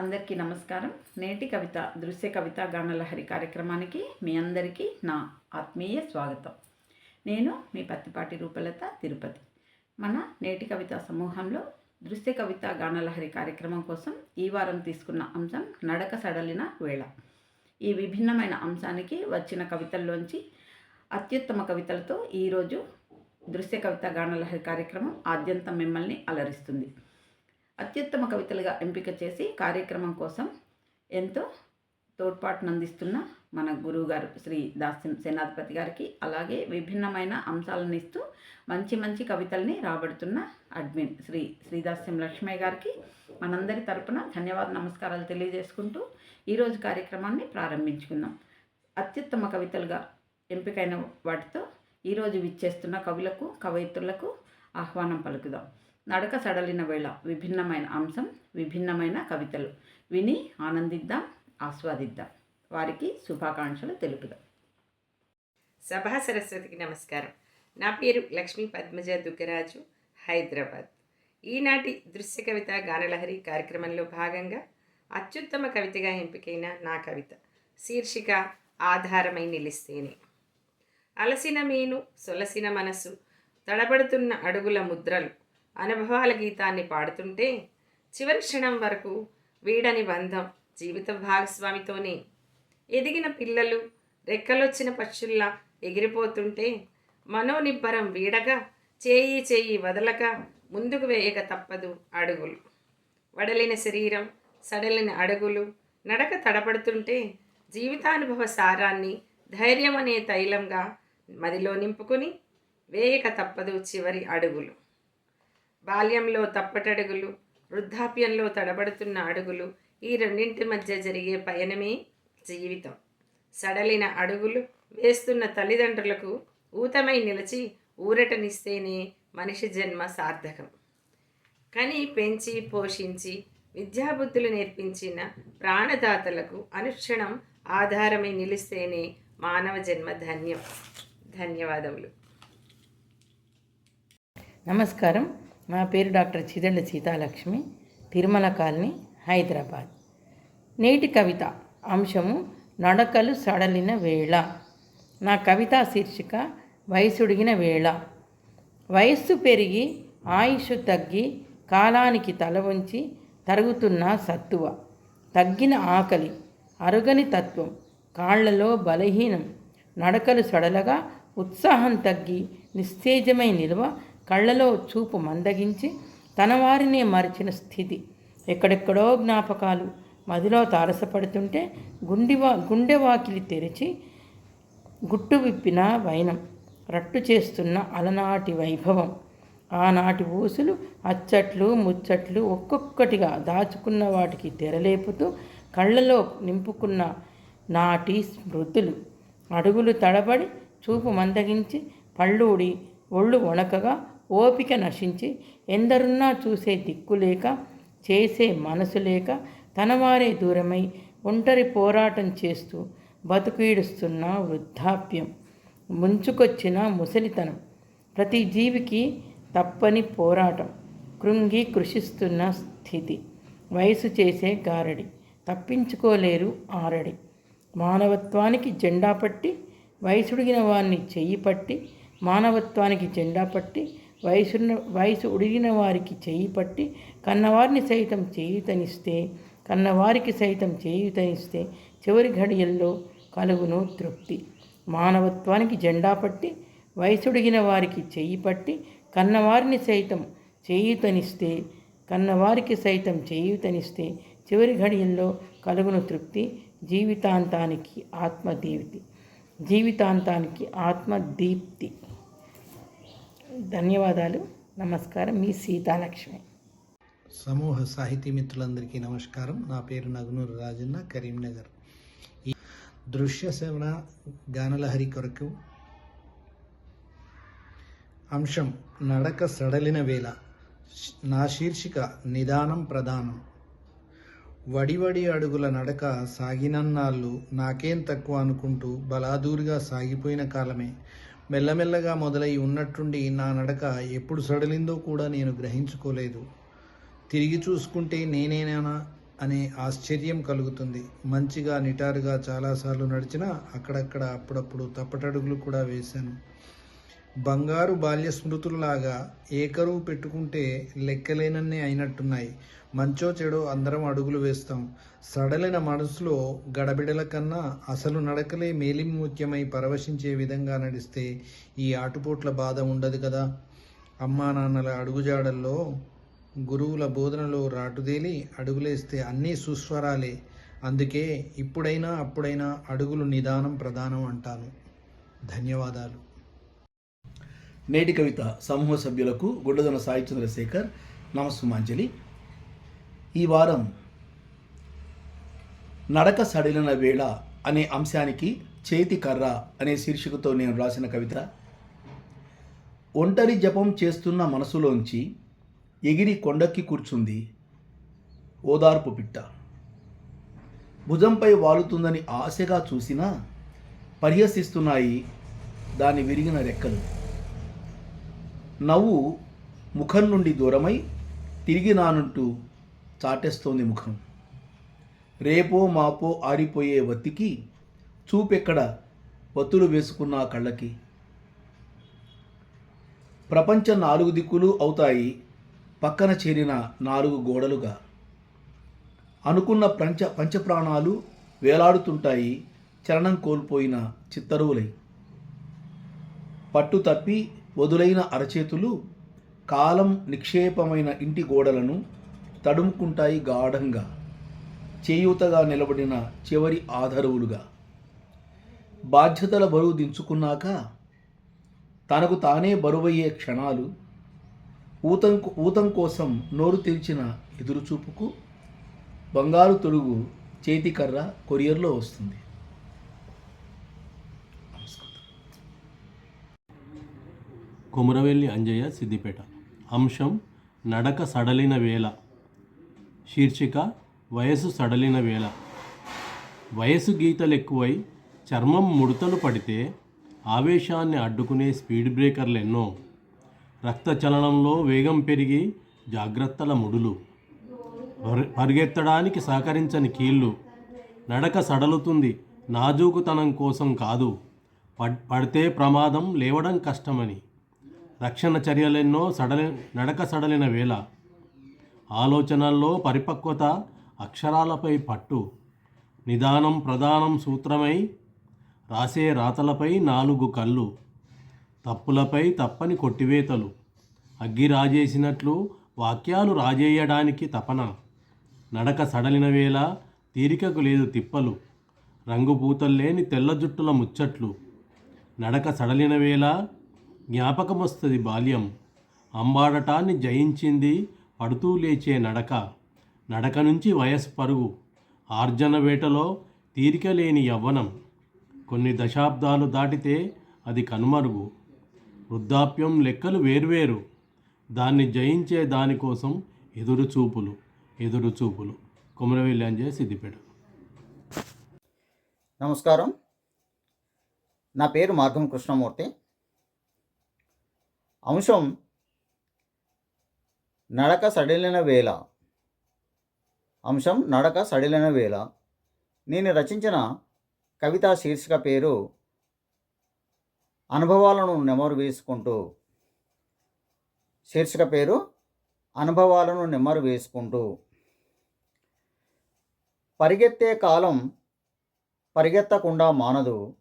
అందరికీ నమస్కారం. నేటి కవిత దృశ్య కవిత గానలహరి కార్యక్రమానికి మీ అందరికీ నా ఆత్మీయ స్వాగతం. నేను మీ పత్తిపాటి రూపలత తిరుపతి. మన నేటి కవిత సమూహంలో దృశ్య కవిత గానలహరి కార్యక్రమం కోసం ఈ వారం తీసుకున్న అంశం నడక సడలిన వేళ. ఈ విభిన్నమైన అంశానికి వచ్చిన కవితల్లోంచి అత్యుత్తమ కవితలతో ఈరోజు దృశ్య కవిత గానలహరి కార్యక్రమం ఆద్యంతం మిమ్మల్ని అలరిస్తుంది. అత్యుత్తమ కవితలుగా ఎంపిక చేసి కార్యక్రమం కోసం ఎంతో తోడ్పాటునందిస్తున్న మన గురువుగారు శ్రీ దాస్యం సేనాధిపతి గారికి అలాగే విభిన్నమైన అంశాలను ఇస్తూ మంచి మంచి కవితల్ని రాబడుతున్న అడ్మిన్ శ్రీ శ్రీదాస్యం లక్ష్మయ్య గారికి మనందరి తరపున ధన్యవాద నమస్కారాలు తెలియజేసుకుంటూ ఈరోజు కార్యక్రమాన్ని ప్రారంభించుకుందాం. అత్యుత్తమ కవితలుగా ఎంపికైన వాటితో ఈరోజు విచ్చేస్తున్న కవులకు కవయిత్రులకు ఆహ్వానం పలుకుదాం. నడక సడలిన వేళ విభిన్నమైన అంశం విభిన్నమైన కవితలు. విని ఆనందిద్దాం ఆస్వాదిద్దాం. వారికి శుభాకాంక్షలు తెలుపుదాం. సభా సరస్వతికి నమస్కారం. నా పేరు లక్ష్మీ పద్మజ దుగ్గరాజు హైదరాబాద్. ఈనాటి దృశ్య కవిత గానలహరి కార్యక్రమంలో భాగంగా అత్యుత్తమ కవితగా ఎంపికైన నా కవిత శీర్షిక ఆధారమై నిలిస్తేనే. అలసిన మీను సొలసిన మనసు తడబడుతున్న అడుగుల ముద్రలు అనుభవాల గీతాన్ని పాడుతుంటే చివరి క్షణం వరకు వీడని బంధం జీవిత భాగస్వామితోనే. ఎదిగిన పిల్లలు రెక్కలొచ్చిన పక్షుల్లా ఎగిరిపోతుంటే మనోనిబ్బరం వీడగా చేయి చేయి వదలక ముందుకు వేయక తప్పదు అడుగులు. వడలిన శరీరం సడలిన అడుగులు నడక తడపడుతుంటే జీవితానుభవ సారాన్ని ధైర్యం అనే తైలంగా మదిలో నింపుకుని వేయక తప్పదు చివరి అడుగులు. బాల్యంలో తప్పటడుగులు వృద్ధాప్యంలో తడబడుతున్న అడుగులు ఈ రెండింటి మధ్య జరిగే పయనమే జీవితం. సడలిన అడుగులు వేస్తున్న తల్లిదండ్రులకు ఊతమై నిలిచి ఊరటనిస్తేనే మనిషి జన్మ సార్థకం. కని పెంచి పోషించి విద్యాబుద్ధులు నేర్పించిన ప్రాణదాతలకు అనుక్షణం ఆధారమై నిలిస్తేనే మానవ జన్మ ధన్యం. ధన్యవాదములు. నమస్కారం. నా పేరు డాక్టర్ చిదండ సీతాలక్ష్మి తిరుమల కాలనీ హైదరాబాద్. నేటి కవిత అంశము నడకలు సడలిన వేళ. నా కవితా శీర్షిక వయసుడిగిన వేళ. వయస్సు పెరిగి ఆయుష్ తగ్గి కాలానికి తల వంచి తరుగుతున్న సత్తువ. తగ్గిన ఆకలి అరుగని తత్వం కాళ్ళలో బలహీనం. నడకలు సడలగా ఉత్సాహం తగ్గి నిస్తేజమై నిల్వ కళ్ళలో చూపు మందగించి తన వారినే మరిచిన స్థితి. ఎక్కడెక్కడో జ్ఞాపకాలు. మదిలో తారసపడుతుంటే గుండివా గుండె వాకిలి తెరిచి గుట్టు విప్పిన వైనం. రట్టు చేస్తున్న అలనాటి వైభవం. ఆనాటి ఊసులు అచ్చట్లు ముచ్చట్లు ఒక్కొక్కటిగా దాచుకున్న వాటికి తెరలేపుతూ కళ్ళలో నింపుకున్న నాటి స్మృతులు. అడుగులు తడబడి చూపు మందగించి పళ్ళూడి ఒళ్ళు వణకగా ఓపిక నశించి ఎందరున్నా చూసే దిక్కు లేక చేసే మనసు లేక తనవారే దూరమై ఒంటరి పోరాటం చేస్తూ బతుకీడుస్తున్న వృద్ధాప్యం ముంచుకొచ్చిన ముసలితనం. ప్రతి జీవికి తప్పని పోరాటం కృంగి కృషిస్తున్న స్థితి. వయసు చేసే గారడి తప్పించుకోలేరు ఆరడి. మానవత్వానికి జెండా పట్టి వయసుడిగిన వారిని చెయ్యి పట్టి మానవత్వానికి జెండా పట్టి వయసున్న వయసు ఉడిగిన వారికి చేయి పట్టి కన్నవారిని సైతం చేయుతనిస్తే కన్నవారికి సైతం చేయుతనిస్తే చివరి ఘడియల్లో కలుగును తృప్తి. మానవత్వానికి జెండా పట్టి వయసుడిగిన వారికి చేయి పట్టి కన్నవారిని సైతం చేయుతనిస్తే కన్నవారికి సైతం చేయుతనిస్తే చివరి ఘడియల్లో కలుగును తృప్తి. జీవితాంతానికి ఆత్మదీప్తి జీవితాంతానికి ఆత్మదీప్తి. ధన్యవాదాలు. నమస్కారం. మీ సీతాలక్ష్మి. సమూహ సాహితీ మిత్రులందరికీ నమస్కారం. నా పేరు నగునూరు రాజన్న కరీంనగర్. ఈ దృశ్య శ్రవణ గానలహరి కొరకు అంశం నడక సడలిన వేళ. నా శీర్షిక నిదానం ప్రధానం. వడివడి అడుగుల నడక సాగినన్నాళ్ళు నాకేం తక్కువ అనుకుంటూ బలాదూరుగా సాగిపోయిన కాలమే. మెల్లమెల్లగా మొదలై ఉన్నట్టుండి నా నడక ఎప్పుడు సడలిందో కూడా నేను గ్రహించుకోలేదు. తిరిగి చూసుకుంటే నేనేనా అనే ఆశ్చర్యం కలుగుతుంది. మంచిగా నిటారుగా చాలాసార్లు నడిచినా అక్కడక్కడ అప్పుడప్పుడు తప్పటడుగులు కూడా వేశాను. బంగారు బాల్య స్మృతుల్లాగా ఏకరువు పెట్టుకుంటే లెక్కలేనన్నే అయినట్టున్నాయి. మంచో చెడో అందరం అడుగులు వేస్తాం. సడలిన మనసులో గడబిడల కన్నా అసలు నడకలే మేలిముత్యమై పరవశించే విధంగా నడిస్తే ఈ ఆటుపోట్ల బాధ ఉండదు కదా. అమ్మా నాన్నల అడుగుజాడల్లో గురువుల బోధనలో రాటుదేలి అడుగులేస్తే అన్నీ సుస్వరాలే. అందుకే ఇప్పుడైనా అప్పుడైనా అడుగులు నిదానం ప్రధానం అంటాను. ధన్యవాదాలు. నేటి కవిత సమూహ సభ్యులకు గుడ్డదన సాయి చంద్రశేఖర్ నమస్సుమాంజలి. ఈ వారం నడక సడిలిన వేళ అనే అంశానికి చేతి కర్ర అనే శీర్షికతో నేను రాసిన కవిత. ఒంటరి జపం చేస్తున్న మనసులోంచి ఎగిరి కొండక్కి కూర్చుంది ఓదార్పు పిట్ట. భుజంపై వాలుతుందని ఆశగా చూసినా పరిహసిస్తున్నాయి దాని విరిగిన రెక్కలు. నవ్వు ముఖం నుండి దూరమై తిరిగి నానుంటూ చాటేస్తోంది ముఖం. రేపో మాపో ఆరిపోయే వత్తికి చూపెక్కడ వత్తులు వేసుకున్న కళ్ళకి. ప్రపంచ నాలుగు దిక్కులు అవుతాయి పక్కన చేరిన నాలుగు గోడలుగా. అనుకున్న పంచ పంచప్రాణాలు వేలాడుతుంటాయి చరణం కోల్పోయిన చిత్తరువులై. పట్టు తప్పి వదులైన అరచేతులు కాలం నిక్షేపమైన ఇంటి గోడలను తడుముకుంటాయి గాఢంగా చేయూతగా నిలబడిన చివరి ఆధరువులుగా. బాధ్యతల బరువు దించుకున్నాక తనకు తానే బరువయ్యే క్షణాలు ఊతం ఊతం కోసం నోరు తెరిచిన ఎదురుచూపుకు బంగారు తొడుగు చేతికర్ర కొరియర్లో వస్తుంది. కొమురవెల్లి అంజయ్య సిద్దిపేట. అంశం నడక సడలిన వేళ. శీర్షిక వయసు సడలిన వేళ. వయసు గీతలు ఎక్కువై చర్మం ముడతలు పడితే ఆవేశాన్ని అడ్డుకునే స్పీడ్ బ్రేకర్లు ఎన్నో రక్త చలనంలో వేగం పెరిగి జాగ్రత్తల ముడులు. పరిగెత్తడానికి సహకరించని కీళ్ళు నడక సడలుతుంది. నాజూకుతనం కోసం కాదు. పడ్- పడితే ప్రమాదం లేవడం కష్టమని. రక్షణ చర్యలెన్నో సడలి నడక సడలిన వేళ. ఆలోచనల్లో పరిపక్వత అక్షరాలపై పట్టు నిదానం ప్రధానం సూత్రమై రాసే రాతలపై నాలుగు కళ్ళు తప్పులపై తప్పని కొట్టివేతలు అగ్గి రాజేసినట్లు వాక్యాలు రాజేయడానికి తపన నడక సడలిన వేళ తీరికకు లేదు తిప్పలు రంగుపూతల్లేని తెల్ల జుట్టుల ముచ్చట్లు నడక సడలిన వేళ జ్ఞాపకమొస్తుంది బాల్యం అంబాడటాన్ని జయించింది పడుతూ లేచే నడక నడక నుంచి వయస్సు పరుగు ఆర్జన వేటలో తీరిక లేని యవ్వనం. కొన్ని దశాబ్దాలు దాటితే అది కనుమరుగు. వృద్ధాప్యం లెక్కలు వేర్వేరు. దాన్ని జయించే దానికోసం ఎదురుచూపులు ఎదురుచూపులు. కుమరవెల్లి అంజయ్ సిద్దిపేట. నమస్కారం. నా పేరు మార్గం కృష్ణమూర్తి. అంశం నడక సడిలిన వేళ. అంశం నడక సడిలిన వేళ. నేను రచించిన కవితా శీర్షిక పేరు అనుభవాలను నెమరు వేసుకుంటూ. శీర్షిక పేరు అనుభవాలను నెమరు వేసుకుంటూ. పరిగెత్తే కాలం పరిగెత్తకుండా మానదు.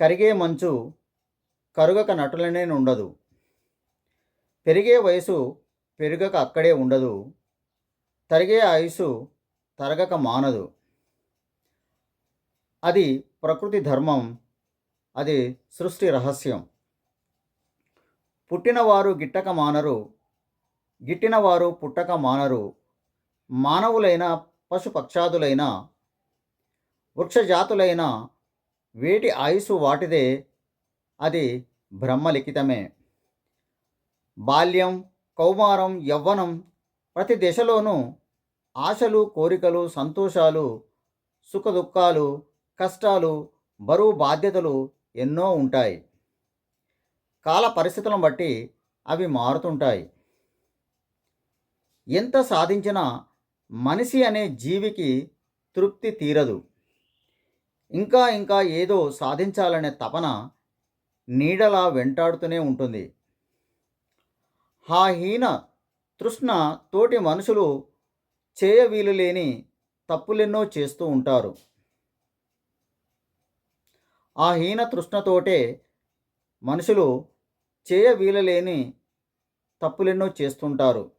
కరిగే మంచు కరుగక నటులనే ఉండదు పెరిగే వయసు పెరుగక అక్కడే ఉండదు. తరిగే ఆయుసు తరగక మానదు. అది ప్రకృతి ధర్మం. అది సృష్టి రహస్యం. పుట్టినవారు గిట్టక మానరు. గిట్టినవారు పుట్టక మానరు. మానవులైన పశుపక్షాదులైన వృక్షజాతులైన వేటి ఆయుసు వాటిదే. అది బ్రహ్మలిఖితమే. బాల్యం కౌమారం యవ్వనం ప్రతి దశలోనూ ఆశలు కోరికలు సంతోషాలు సుఖదుఖాలు కష్టాలు బరువు బాధ్యతలు ఎన్నో ఉంటాయి. కాల పరిస్థితులను బట్టి అవి మారుతుంటాయి. ఎంత సాధించినా మనిషి అనే జీవికి తృప్తి తీరదు. ఇంకా ఇంకా ఏదో సాధించాలనే తపన నీడలా వెంటాడుతూనే ఉంటుంది. ఆ హీన తృష్ణ తోటి మనుషులు చేయవీలు లేని తప్పులెన్నో చేస్తూ ఉంటారు. ఆ హీన తృష్ణతోటే మనుషులు చేయవీలలేని తప్పులెన్నో చేస్తుంటారు.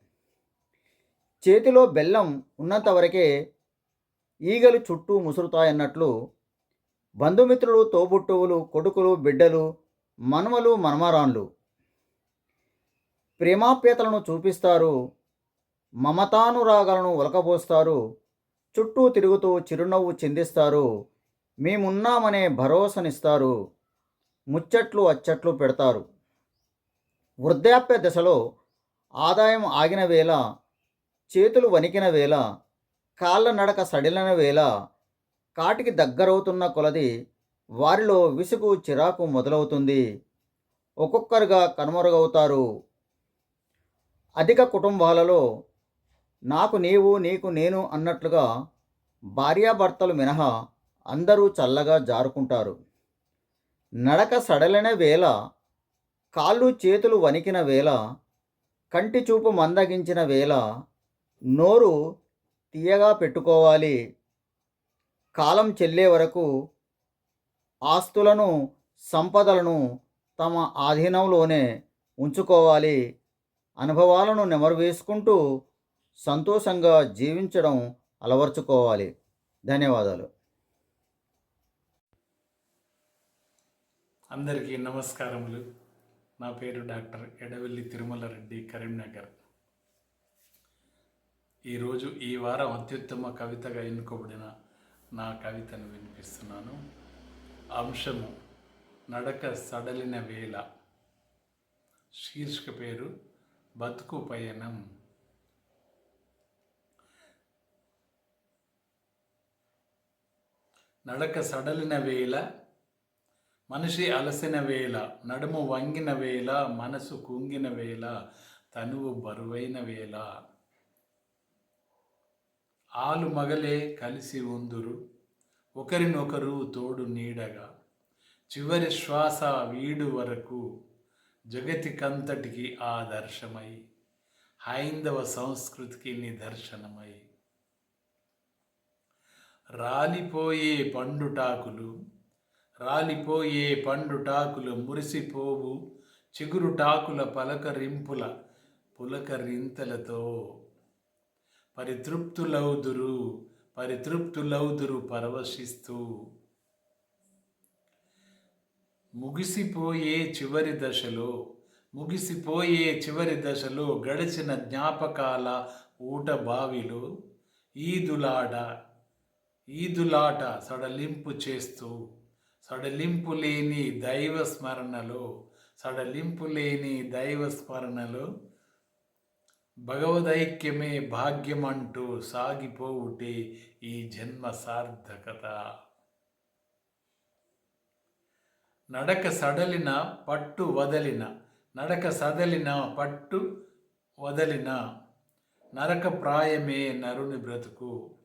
చేతిలో బెల్లం ఉన్నంతవరకే ఈగలు చుట్టూ ముసురుతాయన్నట్లు బంధుమిత్రులు తోబుట్టువులు కొడుకులు బిడ్డలు మనమలు మనమరాన్లు ప్రేమాప్యతలను చూపిస్తారు. మమతానురాగాలను ఉలకపోస్తారు చుట్టూ తిరుగుతూ చిరునవ్వు చెందిస్తారు. మేమున్నామనే భరోసనిస్తారు. ముచ్చట్లు అచ్చట్లు పెడతారు. వృద్ధాప్య దశలో ఆదాయం ఆగిన వేళ చేతులు వణికిన వేళ కాళ్ళ నడక సడిలిన వేళ కాటికి దగ్గరవుతున్న కొలది వారిలో విసుగు చిరాకు మొదలవుతుంది. ఒక్కొక్కరుగా కనుమరుగవుతారు. అధిక కుటుంబాలలో నాకు నీవు నీకు నేను అన్నట్లుగా భార్యాభర్తలు మినహా అందరూ చల్లగా జారుకుంటారు. నడక సడలిన వేళ కాళ్ళు చేతులు వణికిన వేళ కంటి చూపు మందగించిన వేళ నోరు తీయగా పెట్టుకోవాలి. కాలం చెల్లే వరకు ఆస్తులను సంపదలను తమ ఆధీనంలోనే ఉంచుకోవాలి. అనుభవాలను నెమరు వేసుకుంటూ సంతోషంగా జీవించడం అలవర్చుకోవాలి. ధన్యవాదాలు. అందరికీ నమస్కారములు. నా పేరు డాక్టర్ ఎడవెల్లి తిరుమల రెడ్డి కరీంనగర్. ఈరోజు ఈ వారం అత్యుత్తమ కవితగా ఎన్నుకోబడిన నా కవితను వినిపిస్తున్నాను. అంశము నడక సడలిన వేళ. శీర్షిక పేరు బతుకు పయనం నడక సడలిన వేళ మనిషి అలసిన వేళ నడుము వంగిన వేళ మనసు కుంగిన వేళ తనువు బరువైన వేళ. ఆలు మగలే కలిసి ఉందురు ఒకరినొకరు తోడు నీడగా. చివరి శ్వాస వీడు వరకు జగతికంతటికి ఆదర్శమై హైందవ సంస్కృతికి నిదర్శనమై. రాలిపోయే పండుటాకులు రాలిపోయే పండుటాకులు మురిసిపోవు చిగురుటాకుల పలకరింపుల పులకరింతలతో. పరితృప్తులౌదురు పరితృప్తులౌదురు పరవశిస్తూ. ముగిసిపోయే చివరి దశలో ముగిసిపోయే చివరి దశలో గడిచిన జ్ఞాపకాల ఊట బావిలో ఈదులాట ఈదులాట సడలింపు చేస్తూ సడలింపు లేని దైవ స్మరణలో సడలింపు లేని దైవ స్మరణలో భగవదైక్యమే భాగ్యమంటూ సాగిపోవుటే ఈ జన్మ సార్థకత. నడక సడలిన పట్టు వదలిన. నడక సదలిన పట్టు వదలిన. నరక ప్రాయమే నరుని బ్రతుకు.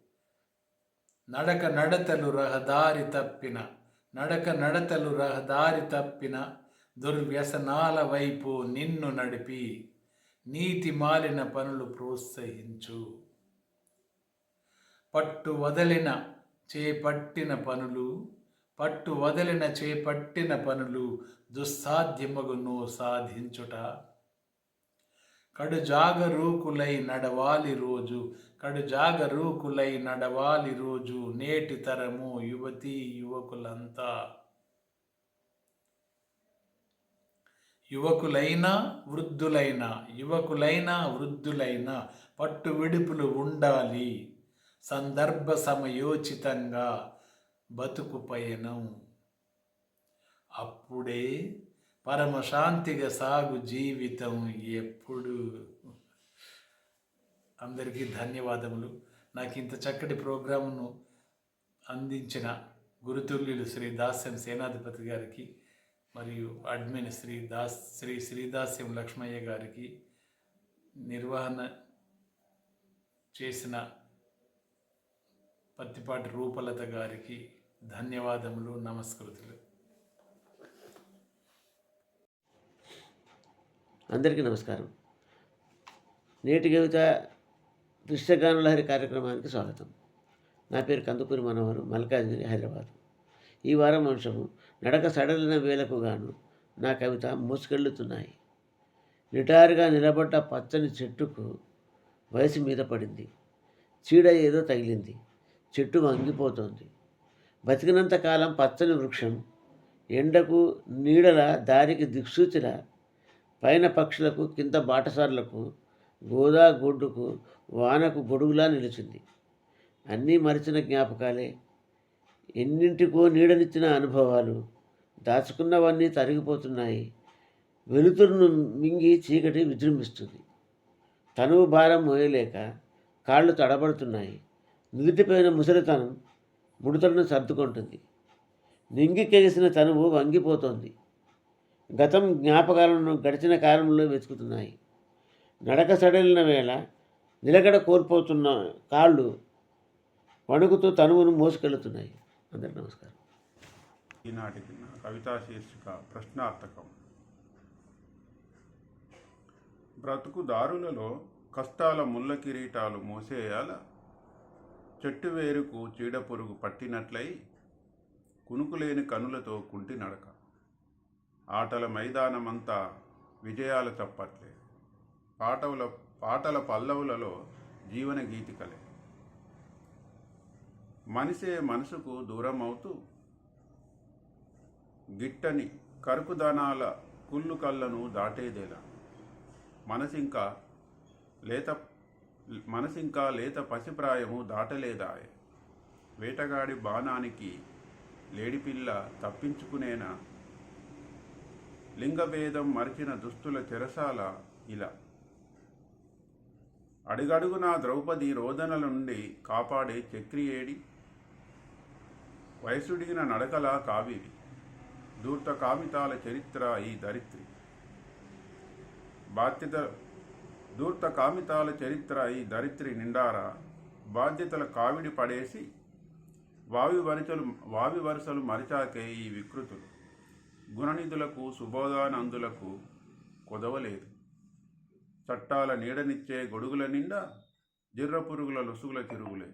నడక నడతలు రహదారి తప్పిన. నడక నడతలు రహదారి తప్పిన. దుర్వ్యసనాల వైపు నిన్ను నడిపి. నీతి మాలిన పనులు ప్రోత్సహించు. పట్టు వదలిన చేపట్టిన పనులు పట్టు వదలిన చేపట్టిన పనులు దుస్సాధ్యమగును సాధించుట. కడు జాగరూకులై నడవాలి రోజు కడు జాగరూకులై నడవాలి రోజు నేటి తరము యువతీ యువకులంతా. యువకులైనా వృద్ధులైన యువకులైనా వృద్ధులైన పట్టు విడుపులు ఉండాలి. సందర్భ సమయోచితంగా బతుకు పయనం. అప్పుడే పరమశాంతిగా సాగు జీవితం ఎప్పుడు. అందరికీ ధన్యవాదములు. నాకు ఇంత చక్కటి ప్రోగ్రామును అందించిన గురుతుల్యులు శ్రీ దాస్యం సేనాధిపతి గారికి మరియు అడ్మిన్ శ్రీ దాస్ శ్రీ శ్రీదాస్యం లక్ష్మయ్య గారికి నిర్వహణ చేసిన పత్తిపాటి రూపలత గారికి ధన్యవాదములు నమస్కృతులు. అందరికీ నమస్కారం. నేటి కవిత దృశ్యగానులహరి కార్యక్రమానికి స్వాగతం. నా పేరు కందుకూరి మనోహర్ మల్కాజ్గిరి హైదరాబాద్. ఈ వారం అంశము నడక సడలిన వేలకు గాను నా కవిత మోసుకెళ్ళుతున్నాయి. నిటారుగా నిలబడ్డ పచ్చని చెట్టుకు వయసు మీద పడింది. చీడ ఏదో తగిలింది. చెట్టు వంగిపోతోంది. బతికినంత కాలం పచ్చని వృక్షం ఎండకు నీడల దారికి దిక్సూచిలా పైన పక్షులకు కింద బాటసార్లకు గోదా గొడ్డుకు వానకు గొడుగులా నిలిచింది. అన్నీ మరిచిన జ్ఞాపకాలే. ఎన్నింటికో నీడనిచ్చిన అనుభవాలు దాచుకున్నవన్నీ తరిగిపోతున్నాయి. వెలుతురును మింగి చీకటి విజృంభిస్తుంది. తనువు భారం మోయలేక కాళ్ళు తడబడుతున్నాయి. నుదుటిపోయిన ముసలితనం ముడుతలను సర్దుకుంటుంది. నింగికెగిసిన తనువు వంగిపోతోంది. గతం జ్ఞాపకాలను గడిచిన కాలంలో వెతుకుతున్నాయి. నడక సడలిన వేళ నిలకడ కోల్పోతున్న కాళ్ళు వణుకుతూ తనువును మోసుకెళ్తున్నాయి అందరికి నమస్కారం. ఈనాటికి నా కవితా శీర్షిక ప్రశ్నార్థకం. బ్రతుకు దారులలో కష్టాల ముళ్ళ కిరీటాలు మోసేయాల? చెట్టు వేరుకు చీడపురుగు పట్టినట్లయి కునుకులేని కనులతో కుంటి నడక. ఆటల మైదానమంతా విజయాల చప్పట్లే. పాటల పాటల పల్లవులలో జీవన గీతికలే. మనిషే మనసుకు దూరం అవుతూ గిట్టని కరుకుదనాల కుళ్ళు కళ్ళను దాటేదేలా. మనసింకా లేత మనసింకా లేత పసిప్రాయము దాటలేదాయ్. వేటగాడి బాణానికి లేడిపిల్ల తప్పించుకునేనా? లింగభేదం మరిచిన దుస్తుల చెరసాల ఇలా. అడుగడుగునా ద్రౌపది రోదనల నుండి కాపాడే చక్రియేడి? వయసుడిగిన నడకల కావివి దూర్త కామితాల చరిత్ర ఈ దరిత్రి. బాధ్యత దూర్త కామితాల చరిత్ర ఈ దరిత్రి నిండారా బాధ్యతల కావిడి పడేసి వావి వరుసలు వావి వరుసలు మరిచాకే ఈ వికృతులు. గుణనిధులకు సుబోధానందులకు కొదవలేదు. చట్టాల నీడనిచ్చే గొడుగుల నిండా జిర్ర పురుగుల లొసుగుల చిరుగులే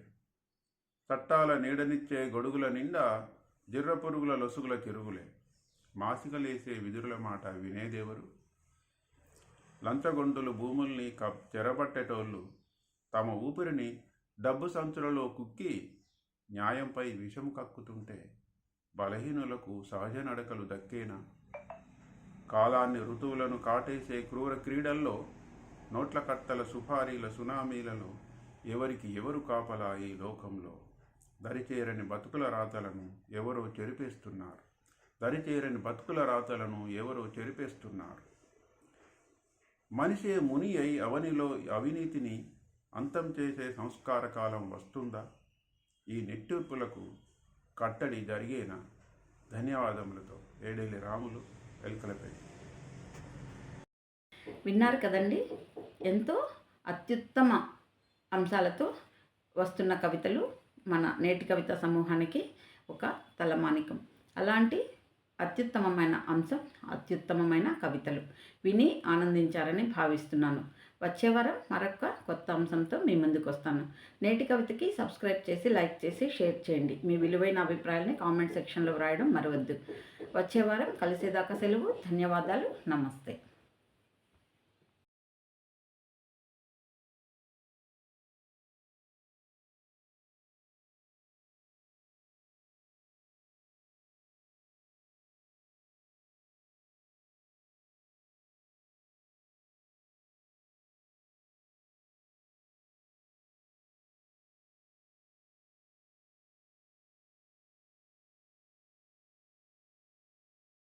చట్టాల నీడనిచ్చే గొడుగుల నిండా జిర్ర పురుగుల లొసుగుల చిరుగులే మాసికలేసే విదురుల మాట వినేదేవరు? లంచగొండులు భూముల్ని కప్ చెరబట్టేటోళ్ళు తమ ఊపిరిని డబ్బు సంచులలో కుక్కి న్యాయంపై విషం కక్కుతుంటే బలహీనులకు సహజ నడకలు దక్కేనా? కాలాన్ని ఋతువులను కాటేసే క్రూర క్రీడల్లో నోట్ల కట్టల సుపారీల సునామీలలో ఎవరికి ఎవరు కాపలా ఈ లోకంలో? దరిచేరని బతుకుల రాతలను ఎవరో చెరిపేస్తున్నారు. దరిచేరని బతుకుల రాతలను ఎవరో చెరిపేస్తున్నారు. మనిషే ముని అయి అవనిలో అవినీతిని అంతం చేసే సంస్కార కాలం వస్తుందా? ఈ నెట్టూర్పులకు కట్టడి జరిగేన? ధన్యవాదములతో ఏడేలి రాములు వెలుకలపై విన్నారు కదండి? ఎంతో అత్యుత్తమ అంశాలతో వస్తున్న కవితలు మన నేటి కవిత సమూహానికి ఒక తలమానికం. అలాంటి అత్యుత్తమమైన అంశం అత్యుత్తమమైన కవితలు. విని ఆనందించారని భావిస్తున్నాను. వచ్చే వారం మరొక కొత్త అంశంతో మీ ముందుకు వస్తాను నేటి కవితకి సబ్స్క్రైబ్ చేసి లైక్ చేసి షేర్ చేయండి. మీ విలువైన అభిప్రాయాల్ని కామెంట్ సెక్షన్లో వ్రాయడం మరవద్దు. వచ్చే వారం కలిసేదాకా సెలవు. ధన్యవాదాలు. నమస్తే.